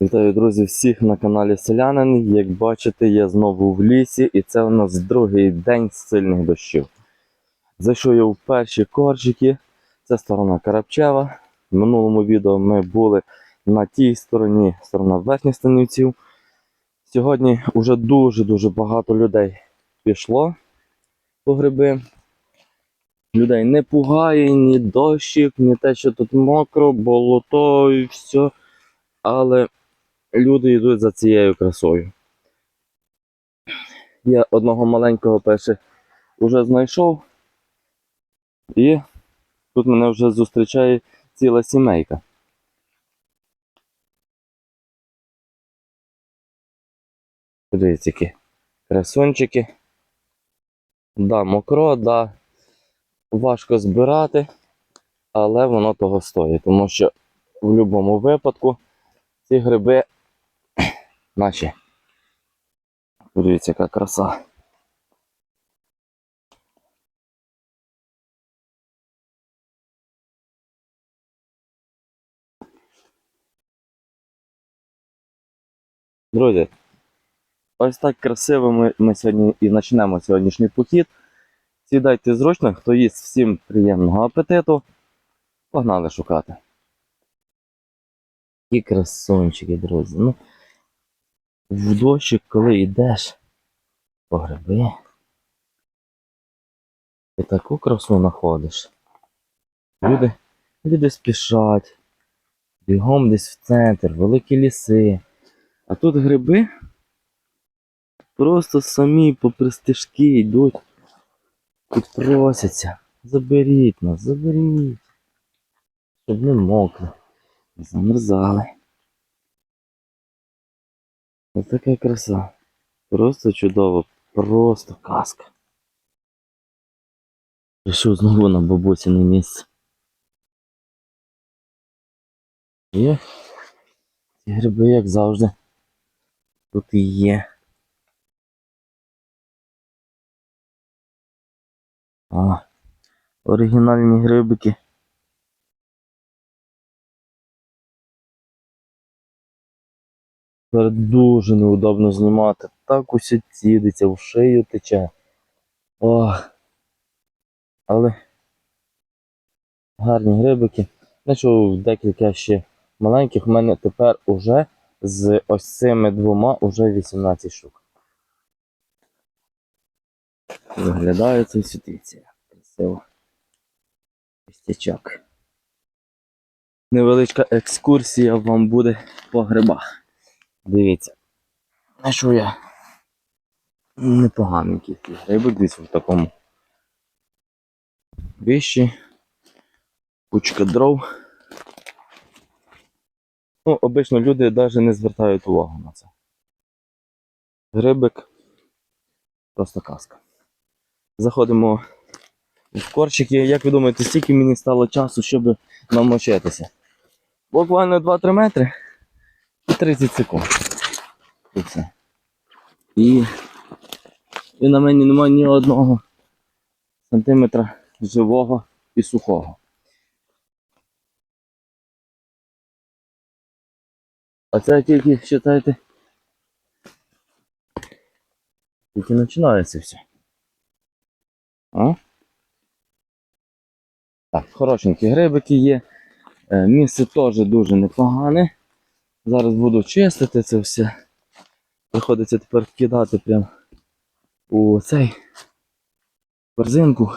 Вітаю, друзі, всіх на каналі Селянин. Як бачите, я знову в лісі, і це у нас другий день сильних дощів. Зайшов я в перші корчики. Це сторона Карапчева. В минулому відео ми були на тій стороні, сторона верхніх станівців. Сьогодні вже дуже-дуже багато людей пішло по гриби. Людей не пугає ні дощик, ні те, що тут мокро, болото і все. Але люди йдуть за цією красою. Я одного маленького перше вже знайшов, і тут мене вже зустрічає ціла сімейка. Подивіться, які красунчики. Да, мокро, да, важко збирати, але воно того стоїть, тому що в будь-якому випадку ці гриби наші. Подивіться, яка краса. Друзі, ось так красиво ми, ми сьогодні і почнемо сьогоднішній похід. Сідайте зручно, хто їсть всім приємного апетиту. Погнали шукати. Які красунчики, друзі. Ну, в дощик, коли йдеш по гриби, ти таку красу знаходиш. Люди, люди спішать, бігом десь в центр, великі ліси. А тут гриби просто самі попри стежки йдуть і просяться. Заберіть нас, заберіть. Щоб не мокли, не замерзали. Ось така краса. Просто чудово, просто казка. Прийшов знову на бабусіне місце. І ці гриби, як завжди, тут і є. А, оригінальні грибики. Тепер дуже неудобно знімати. Так усе цідиться, в шию тече. Ох. Але гарні грибики. Знайшов декілька ще маленьких. У мене тепер уже з ось цими двома уже 18 штук. Виглядає це світліця. Красиво. Пістячок. Невеличка екскурсія вам буде по грибах. Дивіться. Знайшов я непоганенький такий грибик, дивіться в такому вищі. Кучка дров. Ну, обично люди навіть не звертають увагу на це. Грибик просто казка. Заходимо в корчики. Як ви думаєте, стільки мені стало часу, щоб намочитися? Буквально 2-3 метри 30 секунд. І все. І, і на мені немає ні одного сантиметра живого і сухого. А це тільки, вважайте, тільки починається все. А? Так, хорошенькі грибики є. Місце теж дуже непогане. Зараз буду чистити це все. Приходиться тепер кидати прямо у цей корзинку.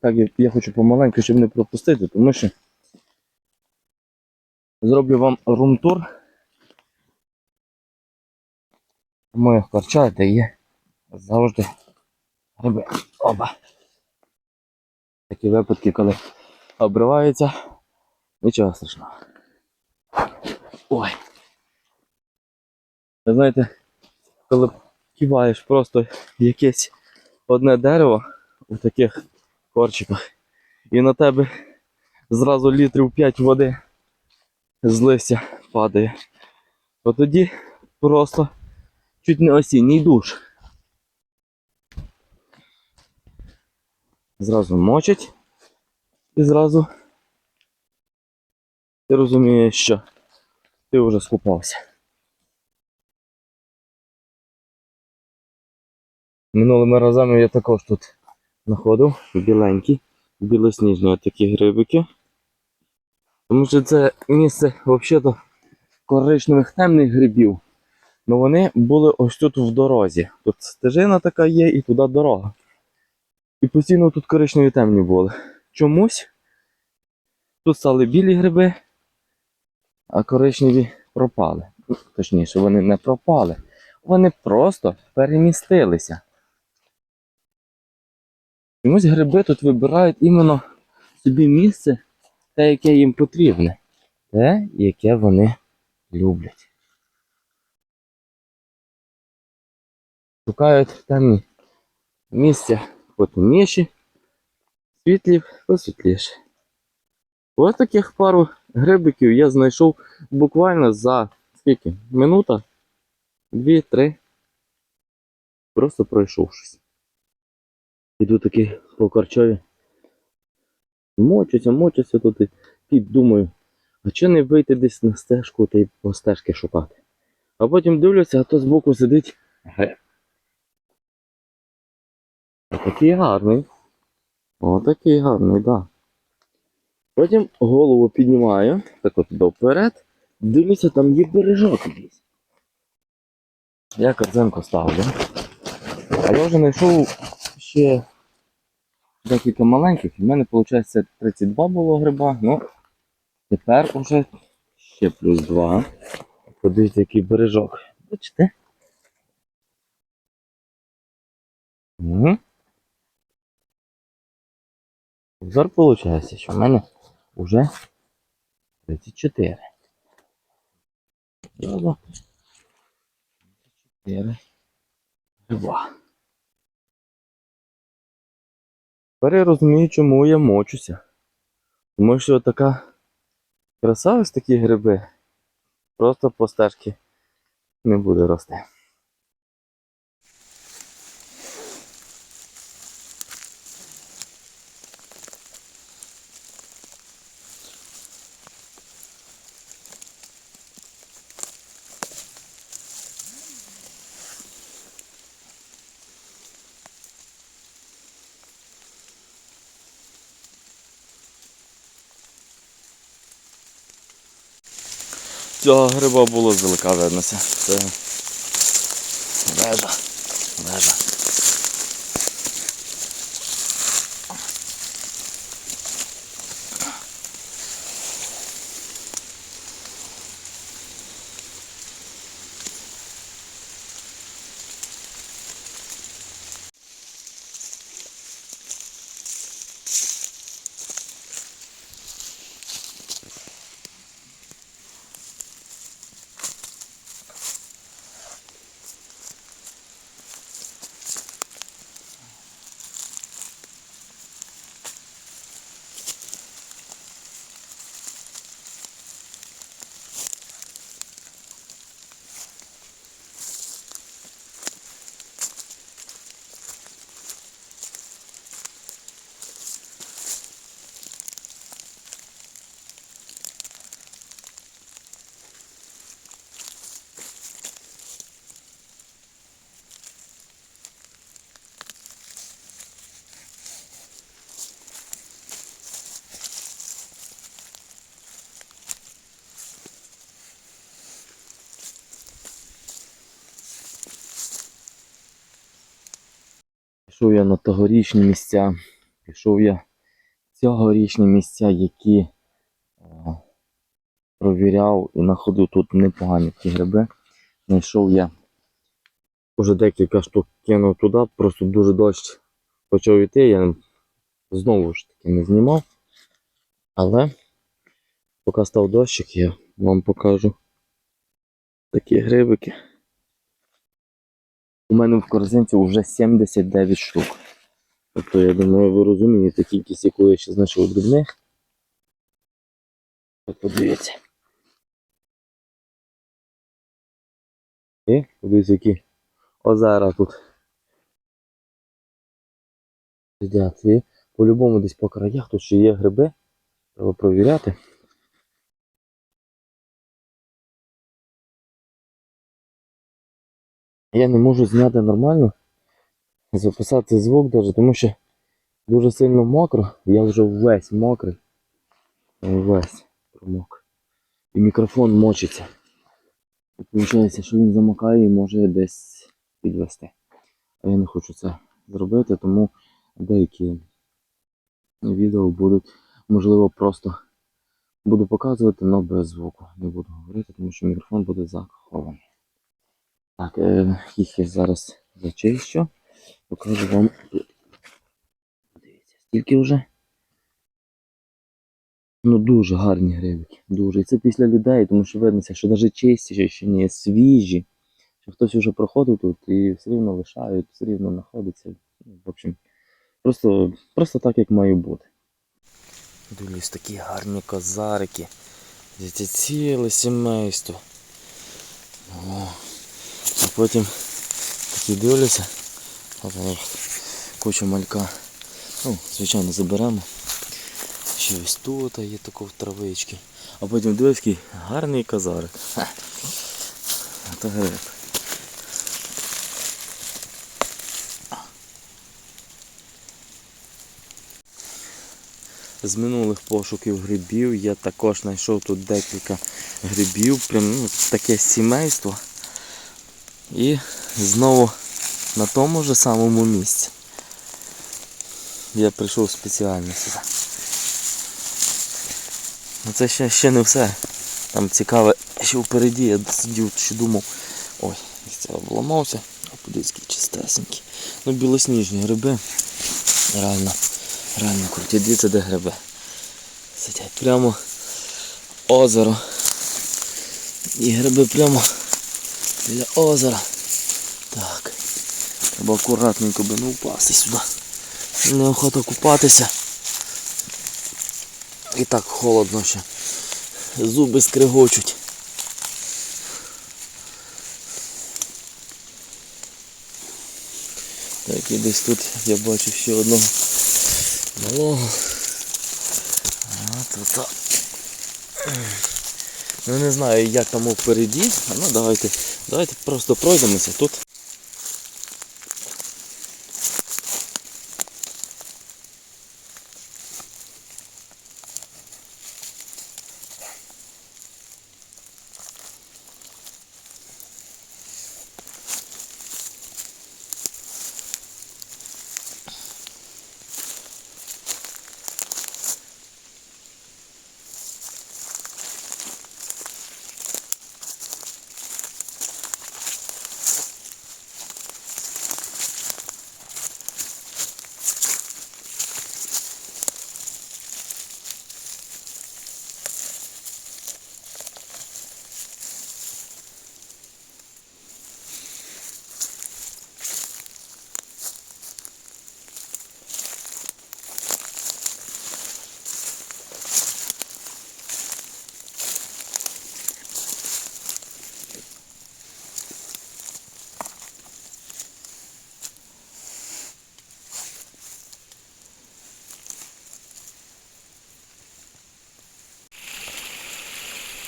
Так я, хочу помаленьку, щоб не пропустити, тому що зроблю вам румтур. В моїх корчах, де є завжди гриби. Оба. Такі випадки, коли обриваються, нічого страшного. Ой. Ви знаєте, коли киваєш просто якесь одне дерево у таких корчиках, і на тебе зразу літрів 5 води з листя падає, то тоді просто чуть не осінній душ. Зразу мочать і зразу ти розумієш, що Ти вже скупався. Минулими разами я також тут знаходив біленькі, білосніжні такі грибики. Тому що це місце взагалі коричневих темних грибів. Ну вони були ось тут в дорозі. Тут стежина така є і туди дорога. І постійно тут коричневі темні були. Чомусь тут стали білі гриби, а коричневі пропали. Точніше, вони не пропали. Вони просто перемістилися. Чомусь гриби тут вибирають іменно собі місце, те, яке їм потрібне, те, яке вони люблять. Шукають темні місця потемніші, світлі посвітліше. Ось таких пару грибиків я знайшов буквально за скільки? Минута? Дві-три. Просто пройшовшись. Іду таки по корчові. Мочуся, мочуся тут і думаю, а чи не вийти десь на стежку та й по стежки шукати. А потім дивлюся, а то збоку сидить гриб. Такий гарний. О, такий гарний, так. Да. Потім голову піднімаю, так от вперед, дивлюся, там є бережок якийсь. Я корзинку ставлю. А я вже знайшов ще декілька маленьких, в мене, виходить, 32 було гриба, ну тепер уже ще плюс 2. Подивіться, який бережок. Бачите? Угу. Обзор виходить, що в мене вже 34. Добре. 34. Два. Тепер я розумію, чому я мочуся. Тому що така краса ось такі гриби просто по стежці не буде рости. Цього гриба було здалека виднося. Це вежа. Вежа. Пішов я на тогорічні місця, пішов я цьогорічні місця, які е, провіряв і знаходив тут непогані ці гриби. Знайшов я вже декілька штук кинув туди, просто дуже дощ почав йти, я знову ж таки не знімав. Але поки став дощик, я вам покажу такі грибики. У мене в корзинці вже 79 штук. Тобто, я думаю, ви розумієте кількість, яку я ще знайшов дрібних. От подивіться. І подивіться, які озера тут. Сидять. По-любому десь по краях тут ще є гриби. Треба провіряти. Я не можу зняти нормально, записати звук даже, тому що дуже сильно мокро. Я вже весь мокрий. Весь промок. І мікрофон мочиться. Виходить, що він замокає і може десь підвести. А я не хочу це зробити, тому деякі відео будуть, можливо, просто буду показувати, але без звуку. Не буду говорити, тому що мікрофон буде захований. Так, е, їх я зараз зачищу. Покажу вам тут. Дивіться, скільки вже. Ну дуже гарні грибики. Дуже. І це після людей, тому що видно, що навіть чисті, ще не свіжі. Що хтось вже проходив тут і все рівно лишають, все рівно знаходиться. Ну, В общем, просто, просто так, як має бути. Дивлюсь, такі гарні козарики. Дивіться, ціле сімейство. Потім такі от, куча малька. Ну, звичайно, заберемо. Ще ось тут є таку травички. А потім дивись, який гарний казарик. Це гриб. З минулих пошуків грибів я також знайшов тут декілька грибів, прям ну, таке сімейство. І знову на тому ж самому місці. Я прийшов спеціально сюди. Ну це ще, ще не все. Там цікаве, що впереді я сидів, ще думав. Ой, це обламався. Подивіться, які чистесенькі. Ну білосніжні гриби. Реально, реально круті. Дивіться, де гриби. Сидять прямо озеро. І гриби прямо біля озера. Так. Треба акуратненько би не впасти сюди. Неохота купатися. І так холодно ще. Зуби скригочуть. Так, і десь тут я бачу ще одного малого. А тут. та. Ну не знаю як там впереді. Ну давайте, давайте просто пройдемося тут.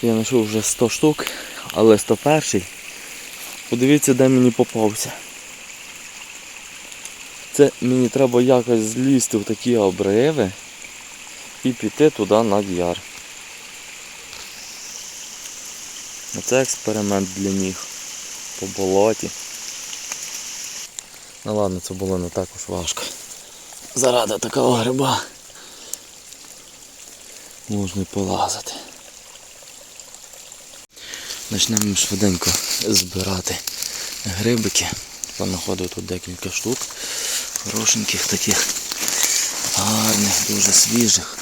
Я знайшов вже 100 штук, але 101. Подивіться, де мені попався. Це мені треба якось злізти в такі обриви і піти туди на яр. Оце експеримент для ніг по болоті. Ну ладно, це було не так уж важко. Заради такого гриба можна й полазити. Почнемо швиденько збирати грибики. Понаходив тут декілька штук. Хорошеньких таких. Гарних, дуже свіжих.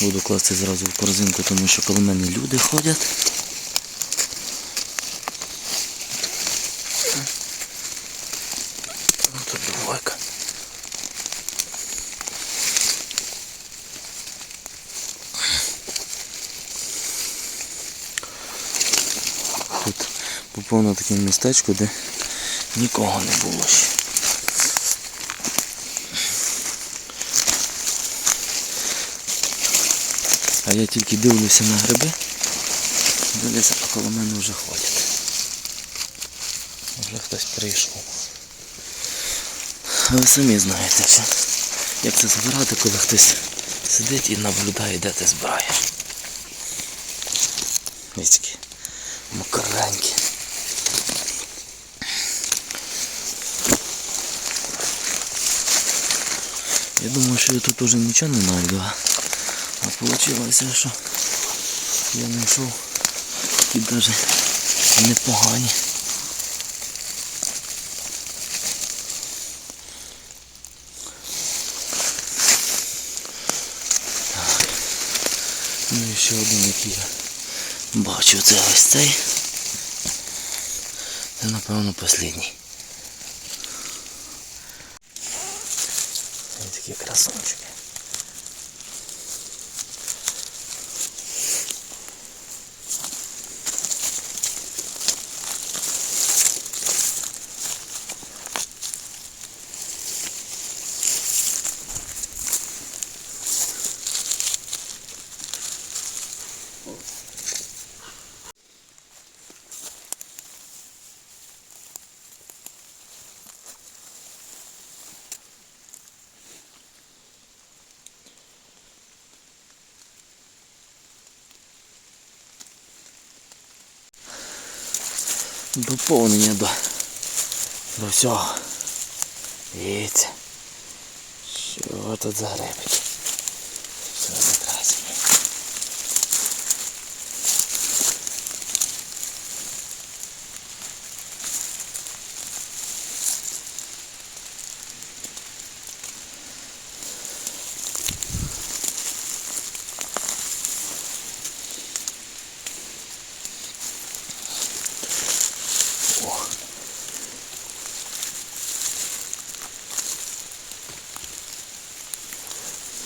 Буду класти зразу в корзинку, тому що коли мене люди ходять. Ну, Тут двойка. Тут на таке містечко, де нікого не було ще. А я тільки дивлюся на гриби, дивлюся, а коло мене вже ходять. Вже хтось прийшов. Ви самі знаєте, що як це збирати, коли хтось сидить і наблюдає, де ти збираєш. Ось такі. Я думаю, що я тут уже нічого не знайду, а а вийшло, що я знайшов такі навіть непогані. Так. Ну і ще один, який я бачу, це ось цей. Це напевно останній. Ось такі доповнення до, до всього. Дивіться. Що тут за грибики? Що за красені.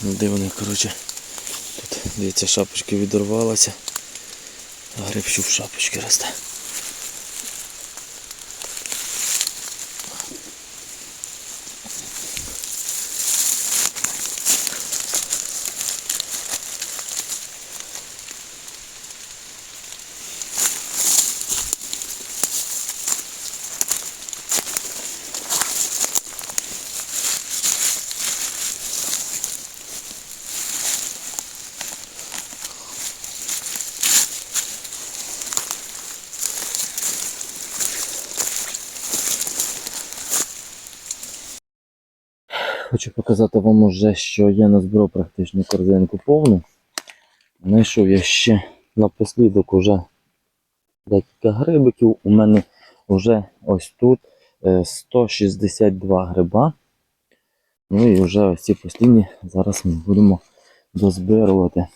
Ну, Де вони, коротше, тут, дивіться, шапочки відірвалася, а гриб що в шапочки росте. Хочу показати вам уже, що я назбирав практично корзинку повну. Знайшов я ще напослідок уже декілька грибиків. У мене вже ось тут е, 162 гриба. Ну і вже ось ці послідні зараз ми будемо дозбирувати.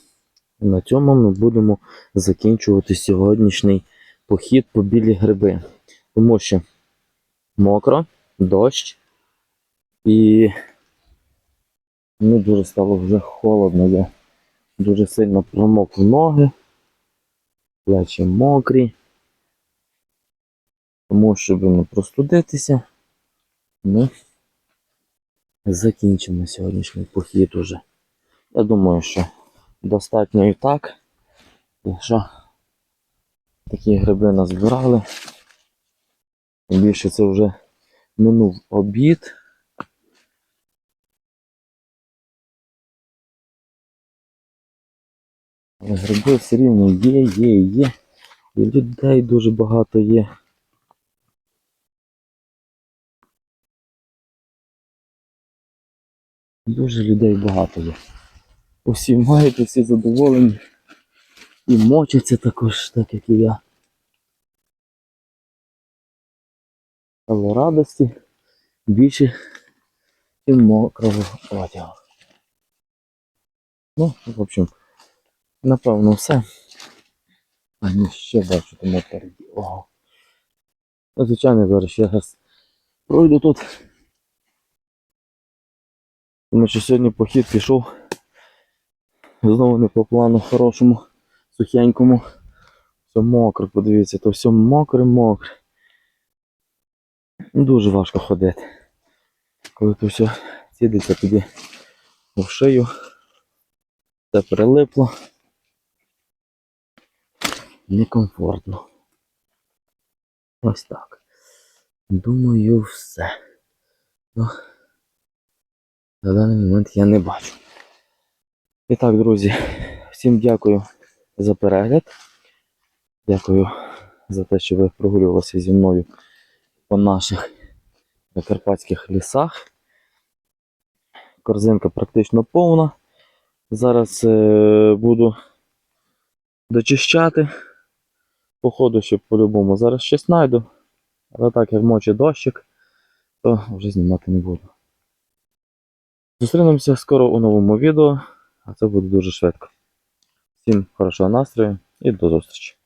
На цьому ми будемо закінчувати сьогоднішній похід по білі гриби. Тому що мокро, дощ і мені дуже стало вже холодно. Я дуже сильно промок ноги, плечі мокрі. Тому, щоб не простудитися, ми закінчимо сьогоднішній похід уже. Я думаю, що достатньо і так. Якщо такі гриби назбирали, більше це вже минув обід. Гриби все рівно є, є, є. І людей дуже багато є. Дуже людей багато є. Усі мають, усі задоволені. І мочаться також, так як і я. Але радості більше, ніж мокрого одягу. Ну, в общем, напевно, все. А ні, ще бачу там напереді. Ого. Ну, звичайно, зараз ще раз пройду тут. Тому що сьогодні похід пішов. Знову не по плану хорошому, сухенькому. Все мокро, подивіться, то все мокре, мокре. Ну, Дуже важко ходити. Коли то все сідеться тобі в шию, все прилипло. Некомфортно. Ось так. Думаю, все. Ну, на даний момент я не бачу. І так, друзі, всім дякую за перегляд. Дякую за те, що ви прогулювалися зі мною по наших карпатських лісах. Корзинка практично повна. Зараз е, буду дочищати. Походу, ще по-любому зараз щось знайду. Але так як моче дощик, то вже знімати не буду. Зустрінемося скоро у новому відео, а це буде дуже швидко. Всім хорошого настрою і до зустрічі!